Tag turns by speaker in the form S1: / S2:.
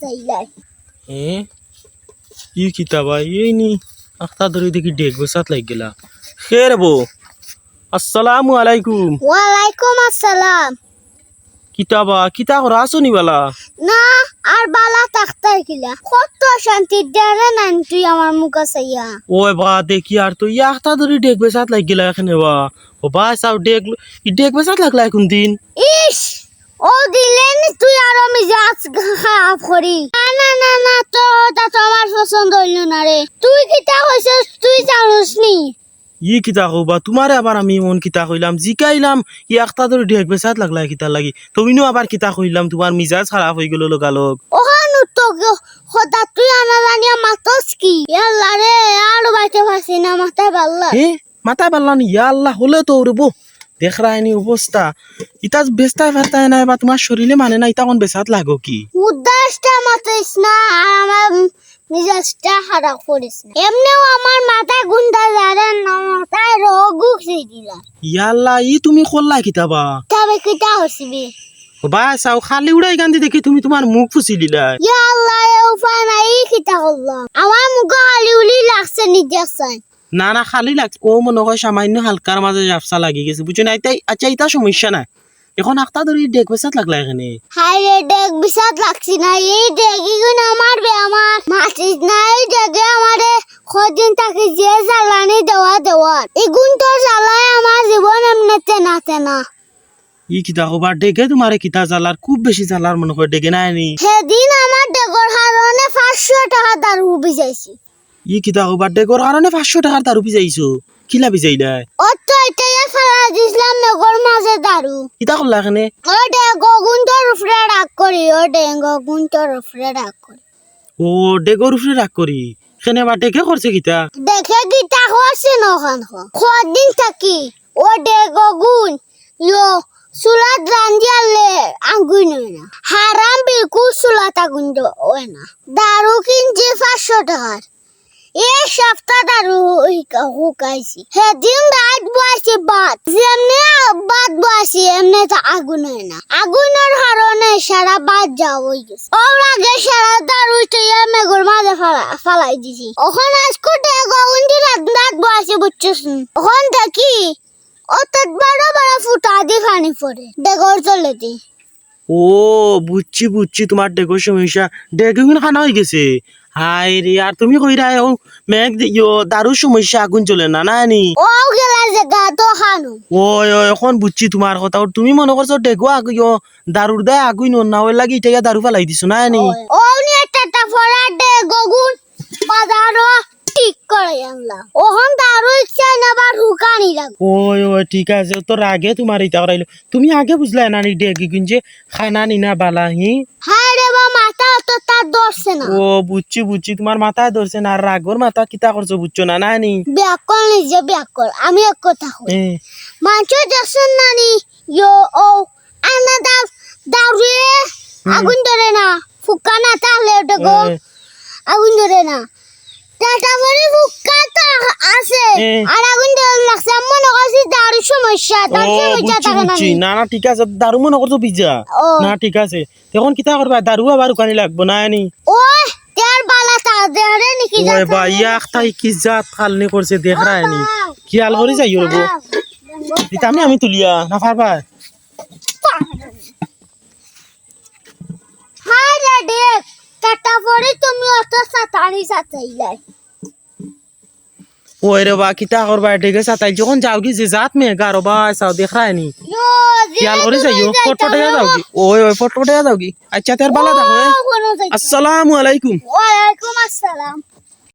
S1: চাইলাই
S2: এ? ই কিতাবা এই নি। আখতা ধরে দেখি ডেক বসাত লাগ গেলা। খের বো। আসসালামু আলাইকুম।
S1: ওয়ালাইকুম আসসালাম।
S2: কিতাবা কিতা করা আছো নি বালা?
S1: না আর বালা তাক্তার কিলা কত শান্তি দেরে নান তুই আমার মুখে চাইয়া
S2: ওই বা দেখি আর তো ইয়া আখতা ধরে ডেক বসাত লাগ গেলা এখানে বা। ও বা চাও ডেক ই ডেক বসাত লাগলা এখন দিন?
S1: ইস! ও দিলেন তুই আরও মিজাজ খারাপ করি। না না না না তো ওটা তো আমার পছন্দ হইল না রে। তুই কিতা কইছস তুই জানোস নি।
S2: ই কিতা কবা তোমারে আবার আমি মন কিতা কইলাম জিকাইলাম ই আখতা ধরে ডেক বসাত লাগলা কিতা লাগি। তুমিও আবার কিতা কইলাম তোমার মিজাজ খারাপ হয়ে গেল লগালগ।
S1: ওখানে তো হঠাৎ তুই আনা জানিয়া মাতস কি? ইয়াল্লা রে আর বাইতে পারছি না মাথায় পাল্লা
S2: হে মাথায় পারলাম ইয়া আল্লাহ হলে তো রে বো দেখ রায়নি অবস্থা। ইতা বেস্তায় ফেরতায় নাই বা তোমার শরীরে মানে না ইতা কোন বেসাত লাগো কি?
S1: উদ্দাসটা মাতিস না আর আমার মিজাজটা খারাপ করিস না। এমনিও আমার মাথায় গুন্ডা যারা না মাথায় রোগ উঠছে দিলা।
S2: ইয়া আল্লাহ ই তুমি করলা কিতাবা?
S1: তবে কিটা হসবি
S2: বা চাও খালি উড়াই গান্ধি দেখি তুমি তোমার মুখ ফুসি দিলা
S1: ইয়া আল্লাহ উপায় নাই কিটা করলাম আমার মুখে হালি উলি লাগছে নিজের সাই
S2: না না খালি লাগ ও মনে হয় সামান্য হালকার মাঝে জাপসা লাগি গেছে বুঝছ না এটাই আচ্ছা এটা সমস্যা না এখন আখতা ধরে ডেক বেসাত লাগলা এখানে?
S1: হাই রে ডেক বিষাদ লাগছি না এই ডেকি গুণ আমার বে আমার। মাতিস না এই ডেকে আমারে কদিন তাকে যে জ্বালানি দেওয়া দেওয়ার। এগুন তো জ্বালায় আমার জীবন এমনিতে নাতে না
S2: ই কিতা হবার ডেকে তোমারে কিতা জ্বালার খুব বেশি জ্বালার মনে হয় ডেকে নাই নি?
S1: সেদিন আমার ডেকর কারণে পাঁচশো টাকা দারু বিজাইছি।
S2: ই কিতা হবার ডেকর কারণে পাঁচশো টাকার দারু পিজাইছো কিলা পিজাইলা
S1: ও তো এটাই ফেলা দিছিলাম মেঘর মাঝে দারু
S2: কিতা করলা এখানে
S1: ও ডেগো গুণটোর উপরে রাগ করি ও ডেঙ্গো গুণটোর উপরে রাগ করি
S2: ও ডেগর উপরে রাগ করি এখানে আবার ডেকে করছে কিতা
S1: দেখে গীতা হচ্ছে নখান কদিন থাকি ও ডেগো গুণ ইয়ো চুলাত রান্ধিয়ালে আঙ্গুই নয় না হারাম বিলকুল চুলাত আগুন হয় না। দারু কিনছি পাঁচশো টাকার এই সপ্তাহ দারু সেদিন রাত বসি বাদ যেমনি বাদ বসি, এমনি তো আগুন হয় না। আগুনের কারণে সারা বাদ যাওয়া হয়ে গেছে। ওর আগে সারা দারু তুই মেঘর মাঝে ফালাই দিছি। ওখানে আজকে ডেগো উন্ডি রাত রাত বসি বুঝছিস ওখান দেখি অর্থাৎ বড় বড় ফুটা দিয়ে পানি পড়ে। ডেগর চলে দি।
S2: ও, বুঝছি বুঝছি, তোমার ডেগর সমস্যা। ডেগে খানা হয়ে গেছে। হাই রে আর তুমি কই রায় ও মেঘ দে- ইয়ো দারুর সমস্যা আগুন চলে না না নি?
S1: ও গেলা জায়গা তো খানো
S2: ওই ওই এখন বুঝছি তোমার কথা তুমি মনে করছ ডেগো আগু ইয়ো দারুর দেয় আগুন না ওই লাগি দারু ফেলাই দিছো না নি?
S1: ও নি একটা ডেগো গুণ বাজারও ঠিক করে আনলাম ওখান দারু ইচ্ছা নেবার হুকানি লাগ।
S2: ওই ওই ঠিক আছে তো আগে তোমার ইটা করাইলো। তুমি আগে বুঝলা না নি ডেগে গুঞ্জে খানা নি না বালা হি?
S1: হ্যাঁ তো তার ধরছে না।
S2: ও বুঝছি বুঝছি তোমার মাথায় ধরছে না আর রাগর মাথা কিতা করছ বুঝছ না না? নি
S1: ব্যাকল নিজে ব্যাকল আমি এক কথা কই। দেখছেন নানি ইয়ো ও আনা দাও দাউরে আগুন ধরে না ফুকা না তাহলে ওটা গো। আগুন ধরে না। টাটা মনে ফুকা তো আছে আর আগুন ধরে লাগছে মনে করছি সমস্যা দারু সমস্যা থাকে না
S2: না না ঠিক আছে দারু মনে করছ পিজ্জা?
S1: ও।
S2: না ঠিক আছে। তখন কিতা করবা? দারু আবার ওখানে লাগবো না নি
S1: ও তের বালা তা দেরে নাকি
S2: ওই বা ইয়া তাই কি জাত খালনি করছে দেখ রায় নি। কি আল করে যাই রব এটা আমি আমি তুলিয়া না পারবা
S1: হাই রে দেখ টাটা পরে তুমি অত সাতানি সাতাইলাই।
S2: ওই রে বা কিতা করবা ডেকে সাতাই যখন যাও কি যে জাত মেয়ে গারো বা সাও দেখ রায় নি খেয়াল করে যাই ফটফটে যাও কি ওই ওই ফটফটে যাও কি আচ্ছা তার বালা দেখো
S1: কোনো
S2: আসসালামু আলাইকুম
S1: ওয়ালাইকুম আসসালাম